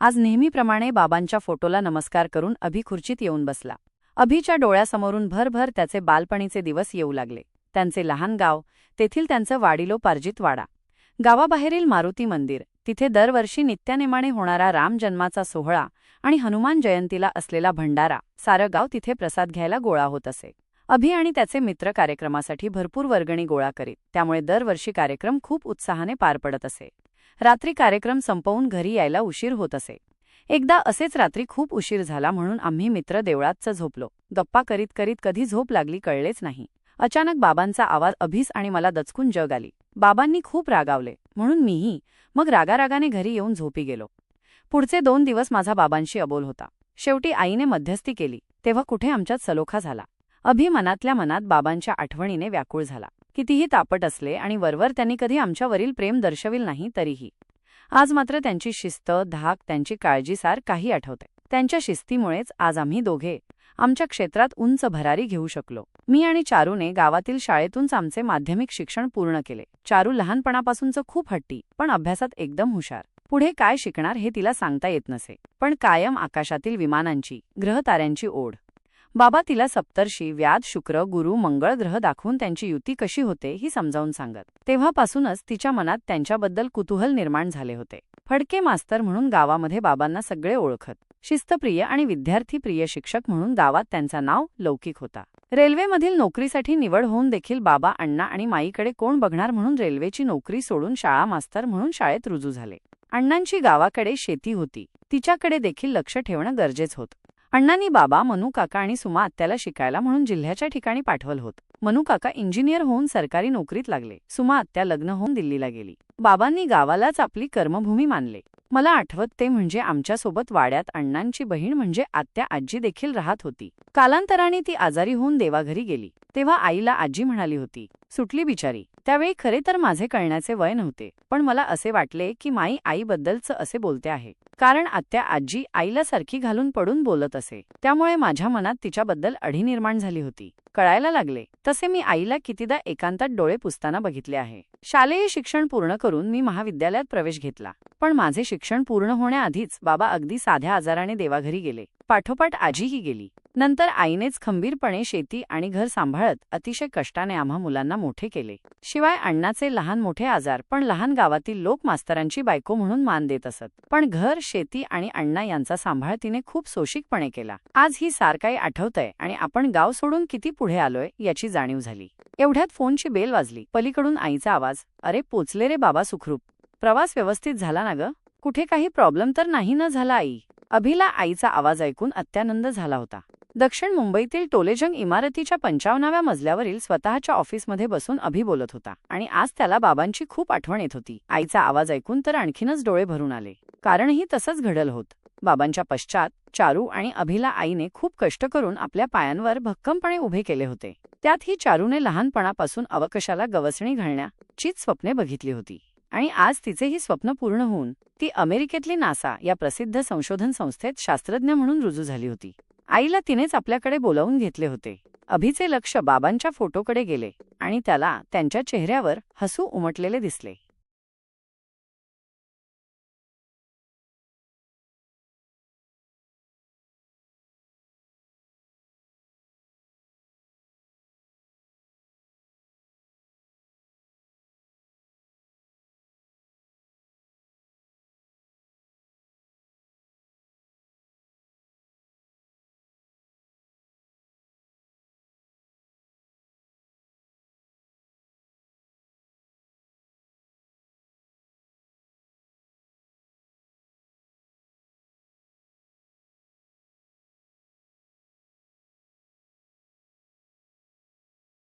आज नेहमीप्रमाणे बाबांच्या फोटोला नमस्कार करून अभि खुर्चीत येऊन बसला. अभिच्या डोळ्यासमोरून भरभर त्याचे बालपणीचे दिवस येऊ लागले. त्यांचे लहान गाव तेथील त्यांचं वाडिलो पार्जित वाडा गावाबाहेरील मारुती मंदिर तिथे दरवर्षी नित्यानेमाने होणारा राम जन्माचा सोहळा आणि हनुमान जयंतीला असलेला भंडारा सारं गाव तिथे प्रसाद घ्यायला गोळा होत असे. अभि आणि त्याचे मित्र कार्यक्रमासाठी भरपूर वर्गणी गोळा करीत त्यामुळे दरवर्षी कार्यक्रम खूप उत्साहाने पार पडत असे. रात्री कार्यक्रम संपवून घरी यायला उशीर होत असे. एकदा असेच रात्री खूप उशीर झाला म्हणून आम्ही मित्र देवळातच झोपलो. गप्पा करीत करीत कधी झोप लागली कळलेच नाही. अचानक बाबांचा आवाज अभीस आणि मला दचकून जग आली. बाबांनी खूप रागावले. म्हणून मीही मग रागारागाने घरी येऊन झोपी गेलो. पुढचे दोन दिवस माझा बाबांशी अबोल होता. शेवटी आईने मध्यस्थी केली. तेव्हा कुठे आमच्यात सलोखा झाला. अभि मनातल्या मनात बाबांच्या आठवणीने व्याकुळ झाला. कितीही तापट असले आणि वरवर त्यांनी कधी आमच्यावरील प्रेम दर्शविल नाही तरीही. आज मात्र त्यांची शिस्त धाक त्यांची काळजीसार काही आठवते. त्यांच्या शिस्तीमुळेच आज आम्ही दोघे आमच्या क्षेत्रात उंच भरारी घेऊ शकलो. मी आणि चारूने गावातील शाळेतूनच आमचे माध्यमिक शिक्षण पूर्ण केले. चारू लहानपणापासूनच खूप हट्टी पण अभ्यासात एकदम हुशार. पुढे काय शिकणार हे तिला सांगता येत नसे. पण कायम आकाशातील विमानांची ग्रहताऱ्यांची ओढ. बाबा तिला सप्तर्षी व्याध शुक्र गुरु मंगळ ग्रह दाखवून त्यांची युती कशी होते ही समजावून सांगत. तेव्हापासूनच तिच्या मनात त्यांच्याबद्दल कुतूहल निर्माण झाले होते. फडके मास्तर म्हणून गावामध्ये बाबांना सगळे ओळखत. शिस्तप्रिय आणि विद्यार्थीप्रिय शिक्षक म्हणून गावात त्यांचा नाव लौकिक होता. रेल्वेमधील नोकरीसाठी निवड होऊन देखील बाबा अण्णा आणि माईकडे कोण बघणार म्हणून रेल्वेची नोकरी सोडून शाळा मास्तर म्हणून शाळेत रुजू झाले. अण्णांची गावाकडे शेती होती. तिच्याकडे देखील लक्ष ठेवणं गरजेच होत. अण्णांनी बाबा मनू काका आणि सुमा आत्याला शिकायला म्हणून जिल्ह्याच्या ठिकाणी पाठवलं होत. मनू काका इंजिनियर होऊन सरकारी नोकरीत लागले. सुमा आत्या लग्न होऊन दिल्लीला गेली. बाबांनी गावालाच आपली कर्मभूमी मानले. मला आठवत ते म्हणजे आमच्यासोबत वाड्यात अण्णांची बहीण म्हणजे आत्या आजी देखील राहत होती. कालांतराने ती आजारी होऊन देवाघरी गेली. तेव्हा आईला आजी म्हणाली होती सुटली बिचारी. त्यावेळी खरे तर माझे कळण्याचे वय नव्हते पण मला असे वाटले की माई आईबद्दलचं असे बोलते आहे. कारण आत्या आजी आईला सारखी घालून पडून बोलत असे. त्यामुळे माझ्या मनात तिच्याबद्दल अढी निर्माण झाली होती. कळायला लागले तसे मी आईला कितीदा एकांतात डोळे पुसताना बघितले आहे. शालेय शिक्षण पूर्ण करून मी महाविद्यालयात प्रवेश घेतला. पण माझे शिक्षण पूर्ण होण्याआधीच बाबा अगदी साध्या आजाराने देवाघरी गेले. पाठोपाठ आजीही गेली. नंतर आईनेच खंबीरपणे शेती आणि घर सांभाळत अतिशय कष्टाने आम्हा मुलांना मोठे केले. शिवाय अण्णाचे लहान मोठे आजार पण लहान गावातील लोक मास्तरांची बायको म्हणून मान देत असत. पण घर शेती आणि अण्णा यांचा सांभाळ तिने खूप सोशिकपणे केला. आज ही सार काही आठवतंय आणि आपण गाव सोडून किती पुढे आलोय याची जाणीव झाली. एवढ्यात फोनची बेल वाजली. पलीकडून आईचा आवाज अरे पोचले रे बाबा सुखरूप. प्रवास व्यवस्थित झाला ना ग? कुठे काही प्रॉब्लेम तर नाही न झाला आई? अभिला आईचा आवाज ऐकून अत्यानंद झाला होता. दक्षिण मुंबईतील टोलेजंग इमारतीच्या पंचावन्नाव्या मजल्यावरील स्वतःच्या ऑफिसमध्ये बसून अभि बोलत होता आणि आज त्याला बाबांची खूप आठवण येत होती. आईचा आवाज ऐकून तर आणखीनच डोळे भरून आले. कारणही तसंच घडल होत. बाबांच्या पश्चात चारू आणि अभिला आईने खूप कष्ट करून आपल्या पायांवर भक्कमपणे उभे केले होते. त्यात ही चारूने लहानपणापासून अवकाशाला गवसणी घालण्याचीच स्वप्ने बघितली होती. आणि आज तिचेही स्वप्न पूर्ण होऊन ती अमेरिकेतली नासा या प्रसिद्ध संशोधन संस्थेत शास्त्रज्ञ म्हणून रुजू झाली होती. आईला तिनेच आपल्याकडे बोलावून घेतले होते. अभिचे लक्ष बाबांच्या फोटोकडे गेले आणि त्याला त्यांच्या चेहऱ्यावर हसू उमटलेले दिसले.